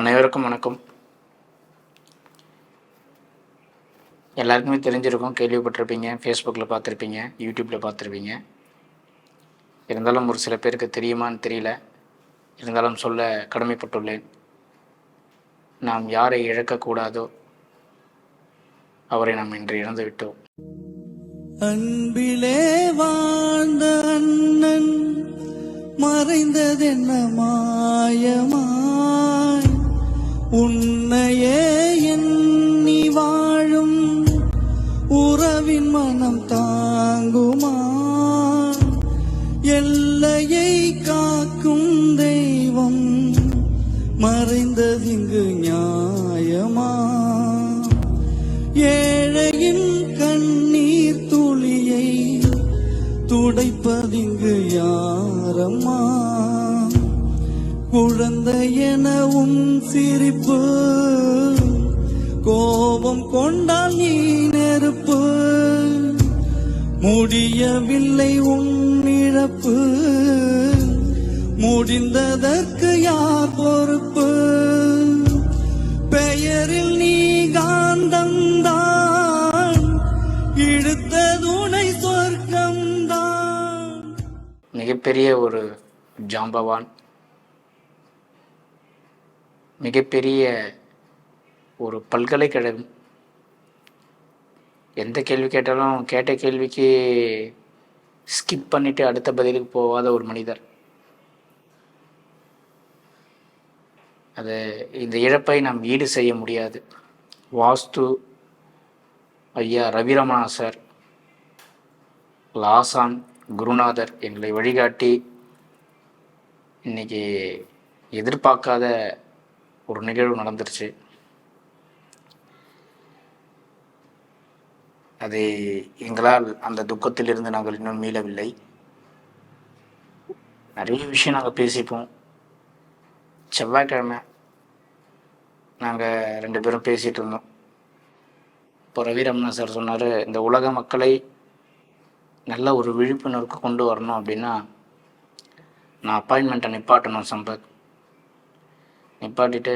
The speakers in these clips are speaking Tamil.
அனைவருக்கும் வணக்கம். எல்லாருக்குமே தெரிஞ்சிருக்கும் கேள்விப்பட்டிருப்பீங்க ஃபேஸ்புக்கில் பார்த்துருப்பீங்க யூடியூப்பில் பார்த்துருப்பீங்க. இருந்தாலும் ஒரு சில பேருக்கு தெரியுமான்னு தெரியல. இருந்தாலும் சொல்ல கடமைப்பட்டுள்ளேன். நாம் யாரை இழக்கக்கூடாதோ அவரை நாம் இன்று இழந்து விட்டோம் அன்பிலே வாழ்ந்த அண்ணன் மறைந்ததென்ன மாயமா? உன்னையே எண்ணி வாழும் உறவின் மனம் தாங்குமா? எல்லையை காக்கும் தெய்வம் மறைந்ததிங்கு நியாயமா? ஏழையின் கண்ணீர் துளியை துடைப்பதிங்கு யாரம்மா? குழந்தை எனவும் சிரிப்பு. கோபம் கொண்டால் நீ நெருப்பு. முடியவில்லை உன் இழப்பு. முடிந்ததற்கு யார் பொறுப்பு? பெயரில் நீ காந்தம்தான் இழுத்த சொர்க்கம்தான். மிகப்பெரிய ஒரு ஜாம்பவான் மிகப்பெரிய ஒரு பல்கலைக்கழகம். எந்த கேள்வி கேட்டாலும் கேட்ட கேள்விக்கு ஸ்கிப் பண்ணிட்டு அடுத்த பதிலுக்கு போகாத ஒரு மனிதர். அது இந்த இழப்பை நாம் ஈடு செய்ய முடியாது. வாஸ்து ஐயா ரவிரமணா சார் லாசான் குருநாதர் எங்களை வழிகாட்டி இன்னைக்கு எதிர்பார்க்காத ஒரு நிகழ்வு நடந்துருச்சு. அது எங்களால் அந்த துக்கத்திலிருந்து நாங்கள் இன்னும் மீளவில்லை. நிறைய விஷயம் நாங்கள் பேசிப்போம். செவ்வாய்க்கிழமை நாங்கள் ரெண்டு பேரும் பேசிகிட்டு இருந்தோம். இப்போ ரவி ரமணா சார் சொன்னார் இந்த உலக மக்களை நல்ல ஒரு விழிப்புணர்வுக்கு கொண்டு வரணும் அப்படின்னா நான் அப்பாயின்மெண்ட்டை நிப்பாட்டணும் சம்பத். நிப்பாட்டிட்டு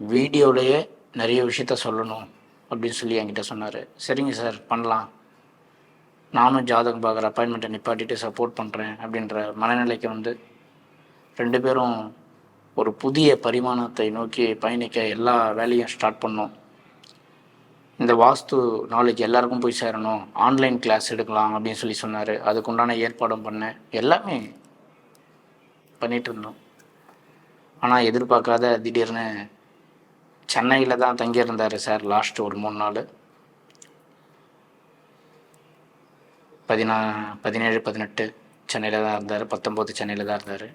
வீடியோவிலேயே நிறைய விஷயத்த சொல்லணும் அப்படின்னு சொல்லி என்கிட்ட சொன்னார். சரிங்க சார் பண்ணலாம். நானும் ஜாதகம் பார்க்குற அப்பாயின்மெண்ட்டை நிப்பாட்டிட்டு சப்போர்ட் பண்ணுறேன் அப்படின்ற மனநிலைக்கு வந்து ரெண்டு பேரும் ஒரு புதிய பரிமாணத்தை நோக்கி பயணிக்க எல்லா வேலையும் ஸ்டார்ட் பண்ணோம். இந்த வாஸ்து நாலேஜ் எல்லாருக்கும் போய் சேரணும். ஆன்லைன் கிளாஸ் எடுக்கலாம் அப்படின்னு சொல்லி சொன்னார். அதுக்குண்டான ஏற்பாடும் பண்ணேன். எல்லாமே பண்ணிகிட்டு இருந்தோம். ஆனால் எதிர்பார்க்காத திடீர்னு சென்னையில் தான் தங்கியிருந்தார் சார் லாஸ்ட் ஒரு மூணு நாள். பதினா பதினேழு பதினெட்டு சென்னையில் தான் இருந்தார் பத்தொம்போது சென்னையில் தான் இருந்தார்.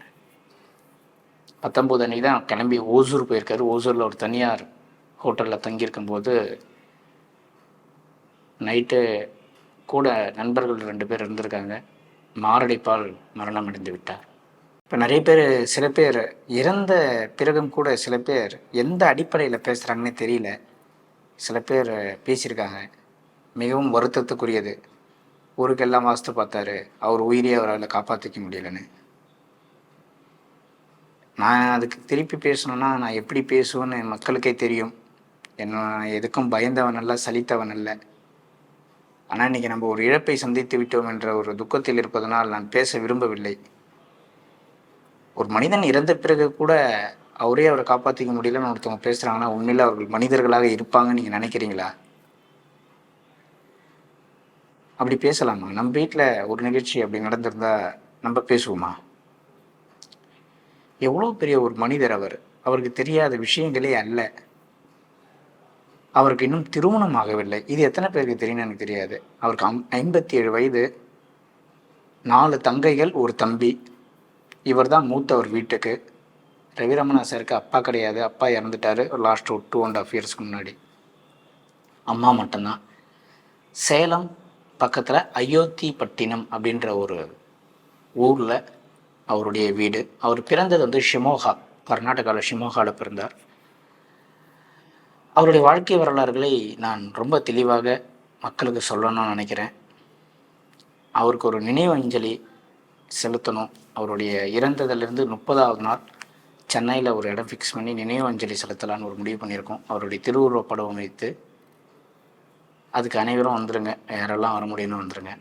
பத்தொம்போது அன்றைக்கி தான் கிளம்பி ஓசூர் போயிருக்காரு. ஓசூரில் ஒரு தனியார் ஹோட்டலில் தங்கியிருக்கும்போது நைட்டு கூட நண்பர்கள் ரெண்டு பேர் இருந்திருக்காங்க. மாரடைப்பால் மரணம் அடைந்து விட்டார். இப்போ நிறைய பேர் சில பேர் இறந்த பிறகும் கூட சில பேர் எந்த அடிப்படையில் பேசுகிறாங்கன்னே தெரியல. சில பேர் பேசியிருக்காங்க. மிகவும் வருத்தத்துக்குரியது. ஊருக்கெல்லாம் வாஸ்து பார்த்தாரு. அவர் உயிரியை அவரால் காப்பாற்றிக்க முடியலன்னு. நான் அதுக்கு திருப்பி பேசணுன்னா நான் எப்படி பேசுவேன்னு மக்களுக்கே தெரியும். என்ன நான் எதுக்கும் பயந்தவன் அல்ல சலித்தவன் அல்ல. ஆனால் இன்றைக்கி நம்ம ஒரு இழப்பை சந்தித்து விட்டோம் என்ற ஒரு துக்கத்தில் இருப்பதனால் நான் பேச விரும்பவில்லை. ஒரு மனிதன் இறந்த பிறகு கூட அவரே அவரை காப்பாற்றிக்க முடியலன்னு ஒருத்தவங்க பேசுகிறாங்கன்னா உண்மையில் அவர்கள் மனிதர்களாக இருப்பாங்கன்னு நீங்கள் நினைக்கிறீங்களா? அப்படி பேசலாமா? நம்ம வீட்டில் ஒரு நிகழ்ச்சி அப்படி நடந்திருந்தா நம்ம பேசுவோமா? எவ்வளோ பெரிய ஒரு மனிதர் அவர். அவருக்கு தெரியாத விஷயங்களே அல்ல. அவருக்கு இன்னும் திருமணம் ஆகவில்லை. இது எத்தனை பேருக்கு தெரியும்னு எனக்கு தெரியாது. அவருக்கு ஐம்பத்தி ஏழு வயது. நாலு தங்கைகள் ஒரு தம்பி. இவர் தான் மூத்தவர் வீட்டுக்கு. ரவிரமணா சாருக்கு அப்பா கிடையாது. அப்பா இறந்துட்டாரு. லாஸ்ட் ஒரு டூ அண்ட் ஆஃப் இயர்ஸ்க்கு முன்னாடி. அம்மா மட்டும்தான். சேலம் பக்கத்தில் அயோத்தி பட்டினம் அப்படின்ற ஒரு ஊரில் அவருடைய வீடு. அவர் பிறந்தது வந்து ஷிமோகா கர்நாடகாவில் ஷிமோகாவில் பிறந்தார். அவருடைய வாழ்க்கை வரலாறுகளை நான் ரொம்ப தெளிவாக மக்களுக்கு சொல்லணும்னு நினைக்கிறேன். அவருக்கு ஒரு நினைவஞ்சலி செலுத்தணும். அவருடைய இறந்ததிலிருந்து முப்பதாவது நாள் சென்னையில் ஒரு இடம் ஃபிக்ஸ் பண்ணி நினைவு அஞ்சலி செலுத்தலான்னு ஒரு முடிவு பண்ணியிருக்கோம். அவருடைய திருவுருவப் படம் வைத்து அதுக்கு அனைவரும் வந்துடுங்க யாரெல்லாம் வர முடியும்னு வந்துடுங்க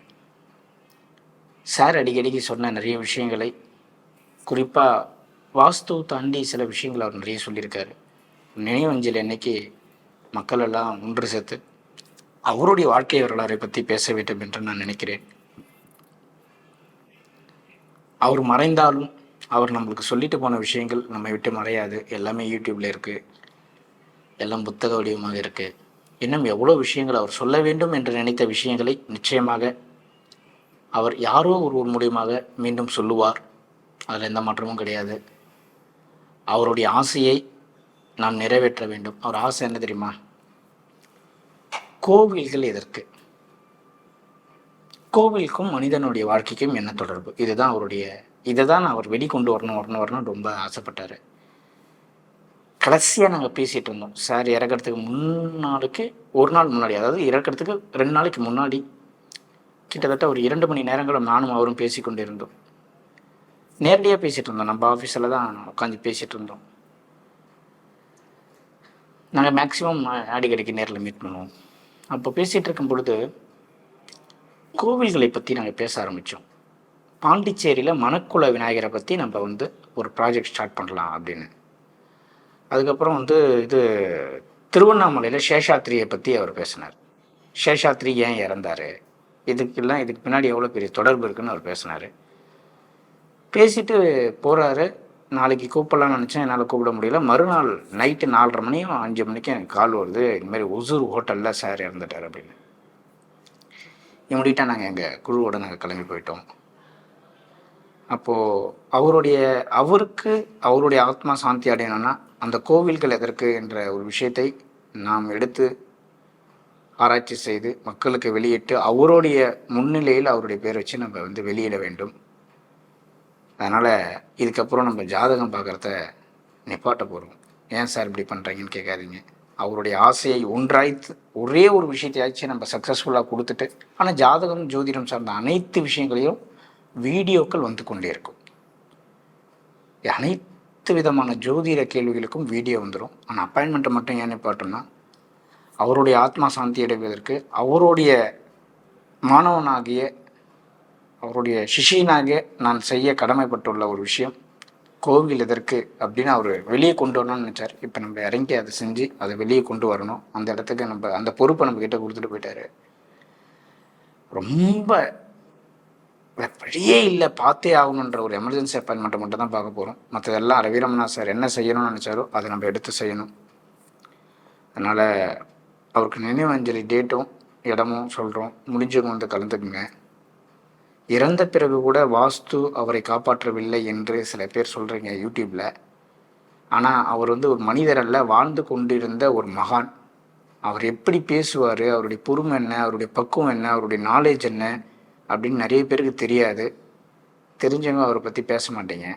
சார் அடிக்கடிக்கு சொன்ன நிறைய விஷயங்களை குறிப்பாக வாஸ்து தாண்டி சில விஷயங்களை அவர் நிறைய சொல்லியிருக்காரு. நினைவஞ்சலி அன்னைக்கு மக்கள் எல்லாம் ஒன்று சேர்த்து அவருடைய வாழ்க்கை வரலாறை பற்றி பேச வேண்டும் என்று நான் நினைக்கிறேன். அவர் மறைந்தாலும் அவர் நம்மளுக்கு சொல்லிட்டு போன விஷயங்கள் நம்மை விட்டு மறையாது. எல்லாமே யூடியூப்ல இருக்குது எல்லாம் புத்தக வடிவமாக இருக்குது இன்னும் எவ்வளோ விஷயங்கள் அவர் சொல்ல வேண்டும் என்று நினைத்த விஷயங்களை நிச்சயமாக அவர் யாரோ ஒருவர் மூலியமாக மீண்டும் சொல்லுவார். அதில் எந்த மாற்றமும் கிடையாது. அவருடைய ஆசையை நாம் நிறைவேற்ற வேண்டும். அவர் ஆசை என்ன தெரியுமா? கோவில்கள் எதற்கு? கோவிலுக்கும் மனிதனுடைய வாழ்க்கைக்கும் என்ன தொடர்பு? இதுதான் அவருடைய இதை தான் அவர் வெளிக்கொண்டு வரணும் வரணும் வரணும் ரொம்ப ஆசைப்பட்டார். கடைசியாக நாங்கள் பேசிகிட்டு இருந்தோம். சார் இறக்கிறதுக்கு முன்னாளுக்கு ஒரு நாள் முன்னாடி அதாவது இறக்கிறதுக்கு ரெண்டு நாளைக்கு முன்னாடி கிட்டத்தட்ட ஒரு இரண்டு மணி நேரங்களும் நானும் அவரும் பேசி கொண்டு இருந்தோம் நேரடியாக பேசிகிட்டு இருந்தோம். நம்ம ஆஃபீஸில் தான் உட்காந்து பேசிகிட்டு இருந்தோம். நாங்கள் மேக்ஸிமம் அடிக்கடிக்கு நேரில் மீட் பண்ணுவோம். அப்போ பேசிகிட்டு இருக்கும் பொழுது கோவில்களை பற்றி நாங்கள் பேச ஆரம்பித்தோம் பாண்டிச்சேரியில் மணக்குள விநாயகரை பற்றி நம்ம வந்து ஒரு ப்ராஜெக்ட் ஸ்டார்ட் பண்ணலாம் அப்படின்னு. அதுக்கப்புறம் வந்து இது திருவண்ணாமலையில் சேஷாத்ரியை பற்றி அவர் பேசினார். சேஷாத்ரி ஏன் இறந்தார்? இதுக்கெல்லாம் இதுக்கு பின்னாடி எவ்வளோ பெரிய தொடர்பு இருக்குன்னு அவர் பேசினார். பேசிட்டு போகிறாரு நாளைக்கு கூப்பிடலாம்னு நினச்சேன். என்னால் கூப்பிட முடியல. மறுநாள் நைட்டு நாலரை மணியும் அஞ்சு மணிக்கும் எனக்கு கால் வருது. இதுமாரி ஒசூர் ஹோட்டலில் சார் இறந்துட்டார் அப்படின்னு. இம்மிடியட்டாக நாங்கள் எங்கள் குழுவோட நாங்கள் கிளம்பி போயிட்டோம். அப்போது அவருடைய அவருக்கு அவருடைய ஆத்மா சாந்தி அடையணும்னா அந்த கோவில்கள் எதற்கு என்ற ஒரு விஷயத்தை நாம் எடுத்து ஆராய்ச்சி செய்து மக்களுக்கு வெளியிட்டு அவருடைய முன்னிலையில் அவருடைய பேர் வச்சு நம்ம வந்து வெளியிட வேண்டும். அதனால் இதுக்கப்புறம் நம்ம ஜாதகம் பார்க்குறத நிப்பாட்ட போகிறோம் ஏன் சார் இப்படி பண்ணுறீங்கன்னு கேட்காதீங்க. அவருடைய ஆசையை ஒன்றாய்த்து ஒரே ஒரு விஷயத்தையாச்சும் நம்ம சக்ஸஸ்ஃபுல்லாக கொடுத்துட்டு ஆனால் ஜாதகம் ஜோதிடம் சார்ந்த அனைத்து விஷயங்களையும் வீடியோக்கள் வந்து கொண்டே இருக்கும். அனைத்து விதமான ஜோதிட கேள்விகளுக்கும் வீடியோ வந்துடும் ஆனால் அப்பாயின்மெண்ட்டை மட்டும் ஏன் நிப்பாட்டோம்னா அவருடைய ஆத்மா சாந்தி அடைவதற்கு அவருடைய மாணவனாகிய அவருடைய சிஷியனாக நான் செய்ய கடமைப்பட்டுள்ள ஒரு விஷயம் கோவில் எதற்கு அப்படின்னு அவர் வெளியே கொண்டு வரணும்னு நினச்சார். இப்போ நம்ம இறங்கி அதை செஞ்சு அதை வெளியே கொண்டு வரணும். அந்த இடத்துக்கு நம்ம அந்த பொறுப்பை நம்ம கிட்ட கொடுத்துட்டு போயிட்டாரு. ரொம்ப வேற வழியே இல்லை. பார்த்தே ஆகணுன்ற ஒரு எமர்ஜென்சி அப்பாயின்மெண்ட்டை மட்டும் தான் பார்க்க போகிறோம் மற்றதெல்லாம் ரவிரமணா சார் என்ன செய்யணும்னு நினச்சாரோ அதை நம்ம எடுத்து செய்யணும். அதனால் அவருக்கு நினைவஞ்சலி டேட்டும் இடமும் சொல்கிறோம் முடிஞ்சவங்க வந்து கலந்துக்குங்க. இறந்த பிறகு கூட வாஸ்து அவரை காப்பாற்றவில்லை என்று சில பேர் சொல்கிறீங்க யூடியூப்பில் ஆனால் அவர் வந்து ஒரு மனிதர் அல்ல வாழ்ந்து கொண்டிருந்த ஒரு மகான். அவர் எப்படி பேசுவார் அவருடைய பொறுமை என்ன அவருடைய பக்குவம் என்ன அவருடைய நாலேஜ் என்ன அப்படின்னு நிறைய பேருக்கு தெரியாது. தெரிஞ்சவங்க அவரை பற்றி பேச மாட்டீங்க.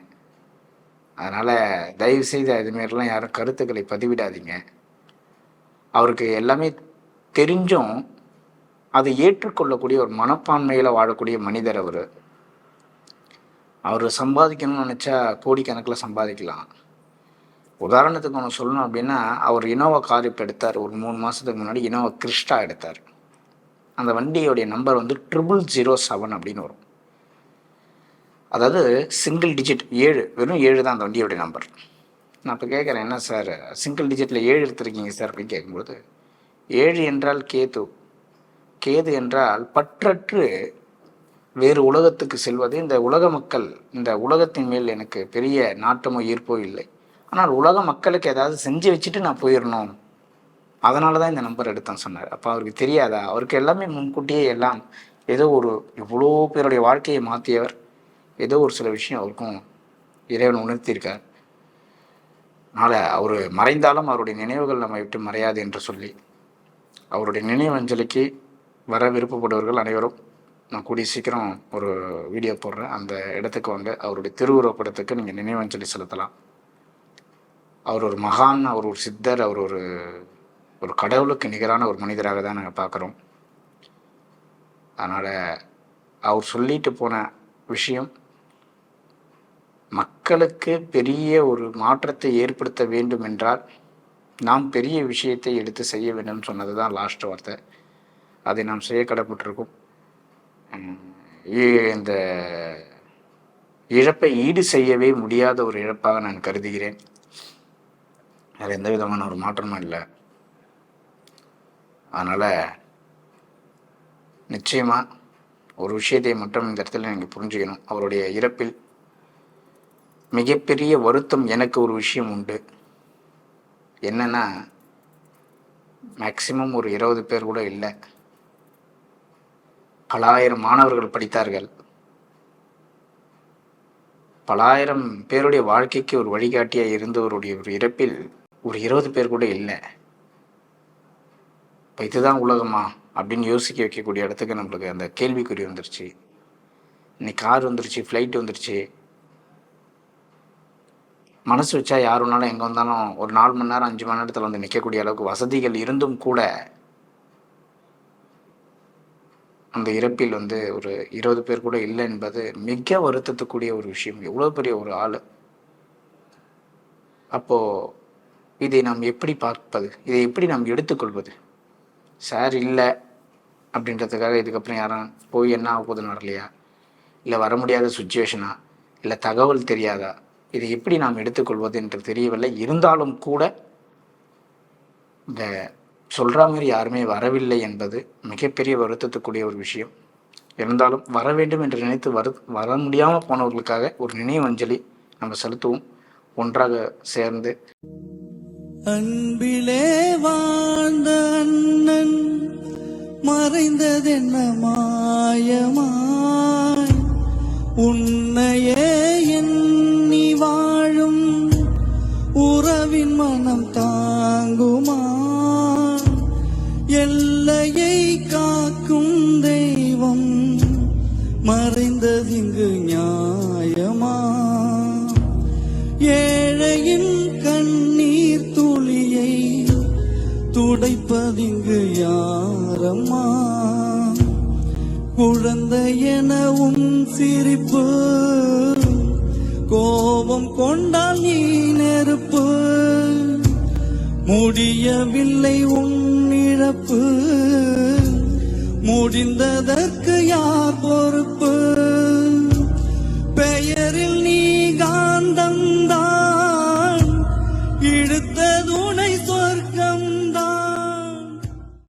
அதனால் தயவுசெய்து அதுமாரிலாம் யாரும் கருத்துக்களை பதிவிடாதீங்க. அவருக்கு எல்லாமே தெரிஞ்சும் அதை ஏற்றுக்கொள்ளக்கூடிய ஒரு மனப்பான்மையில் வாழக்கூடிய மனிதர் அவர். அவர் சம்பாதிக்கணும்னு நினச்சா கோடிக்கணக்கில் சம்பாதிக்கலாம். உதாரணத்துக்கு ஒன்று சொல்லணும் அப்படின்னா அவர் இனோவா கார் இப்போ எடுத்தார். ஒரு மூணு மாதத்துக்கு முன்னாடி இனோவா கிறிஸ்டா எடுத்தார். அந்த வண்டியோடைய நம்பர் வந்து ட்ரிபிள் ஜீரோ செவன் அப்படின்னு வரும். அதாவது சிங்கிள் டிஜிட் ஏழு வெறும் ஏழு தான் அந்த வண்டியோடைய நம்பர் நான் இப்போ கேட்குறேன் என்ன சார்? சிங்கிள் டிஜிட்டில் ஏழு எடுத்திருக்கீங்க சார் அப்படின்னு கேட்கும்போது ஏழு என்றால் கேத்து கேது என்றால் பற்றற்று வேறு உலகத்துக்கு செல்வது. இந்த உலக மக்கள் இந்த உலகத்தின் மேல் எனக்கு பெரிய நாட்டமோ ஈர்ப்போ இல்லை. ஆனால் உலக மக்களுக்கு ஏதாவது செஞ்சு வச்சுட்டு நான் போயிடணும் அதனால தான் இந்த நம்பர் எடுத்தேன் சொன்னார். அப்போ அவருக்கு தெரியாதா? அவருக்கு எல்லாமே முன்கூட்டியே எல்லாம் ஏதோ ஒரு இவ்வளோ பேருடைய வாழ்க்கையை மாற்றியவர் ஏதோ ஒரு சில விஷயம் அவருக்கும் இறைவன் உணர்த்தியிருக்கார். அதனால் அவர் மறைந்தாலும் அவருடைய நினைவுகள் நம்ம விட்டு மறையாது என்று சொல்லி அவருடைய நினைவஞ்சலிக்கு வர விருப்பப்படுவர்கள் அனைவரும் நான் கூடிய சீக்கிரம் ஒரு வீடியோ போடுறேன். அந்த இடத்துக்கு வாங்க அவருடைய திருவுருவப்படத்துக்கு நீங்கள் நினைவஞ்சலி செலுத்தலாம். அவர் ஒரு மகான் அவர் ஒரு சித்தர் அவர் ஒரு ஒரு கடவுளுக்கு நிகரான ஒரு மனிதராக தான் நாங்கள் பார்க்குறோம். அதனால் அவர் சொல்லிட்டு போன விஷயம் மக்களுக்கு பெரிய ஒரு மாற்றத்தை ஏற்படுத்த வேண்டும் என்றால் நாம் பெரிய விஷயத்தை எடுத்து செய்ய வேண்டும் சொன்னது தான் லாஸ்ட் வார்த்தை. அதை நாம் செய்ய கடப்பட்டிருக்கோம் இந்த இழப்பை ஈடு செய்யவே முடியாத ஒரு இழப்பாக நான் கருதுகிறேன். வேறு எந்த விதமான ஒரு மாற்றமும் இல்லை. அதனால் நிச்சயமாக ஒரு விஷயத்தை மட்டும் இந்த இடத்துல நீங்கள் புரிஞ்சுக்கணும். அவருடைய இறப்பில் மிகப்பெரிய வருத்தம் எனக்கு ஒரு விஷயம் உண்டு. என்னென்னா மேக்சிமம் ஒரு இருபது பேர் கூட இல்லை. பலாயிரம் மாணவர்கள் படித்தார்கள். பலாயிரம் பேருடைய வாழ்க்கைக்கு ஒரு வழிகாட்டியாக இருந்தவருடைய ஒரு இறப்பில் ஒரு இருபது பேர் கூட இல்லை. இப்போ இதுதான் உலகமா? அப்படின்னு யோசிக்க வைக்கக்கூடிய இடத்துக்கு நம்மளுக்கு அந்த கேள்விக்குறி வந்துருச்சு. இன்னைக்கு கார் வந்துருச்சு ஃப்ளைட் வந்துருச்சு. மனசு வச்சா யார் வேணாலும் எங்கே வந்தாலும் ஒரு நாலு மணி நேரம் அஞ்சு மணி நேரத்தில் வந்து நிற்கக்கூடிய அளவுக்கு வசதிகள் இருந்தும் கூட அந்த இறப்பில் வந்து ஒரு இருபது பேர் கூட இல்லை என்பது மிக வருத்தத்துக்குரிய ஒரு விஷயம். எவ்வளோ பெரிய ஒரு ஆள். அப்போது இதை நாம் எப்படி பார்ப்பது? இதை எப்படி நாம் எடுத்துக்கொள்வது? சார் இல்லை அப்படின்றதுக்காக இதுக்கப்புறம் யாரும் போய் என்ன ஆக போகுதுன்னு வரலையா? இல்லை வர முடியாத சுச்சுவேஷனா? இல்லை தகவல் தெரியாதா? இதை எப்படி நாம் எடுத்துக்கொள்வது என்று தெரியவில்லை. இருந்தாலும் கூட இந்த சொல்கிற மாதிரி யாருமே வரவில்லை என்பது மிகப்பெரிய வருத்தத்துக்குரிய ஒரு விஷயம். இருந்தாலும் வர வேண்டும் என்று நினைத்து வரு வர முடியாமல் போனவர்களுக்காக ஒரு நினைவஞ்சலி நம்ம செலுத்துவோம். ஒன்றாக சேர்ந்து. அன்பிலே வாழ்ந்த அண்ணன் மறைந்ததென்ன மாயமாய் உன்னையே எண்ணி வாழும் உறவின் மனம் தாங்குமா? குழந்தையெனவும் சிரிப்பு. கோபம் கொண்டால் நீ நெருப்பு. முடியவில்லை உன் இழப்பு. முடிந்ததற்கு யார் பொறுப்பு?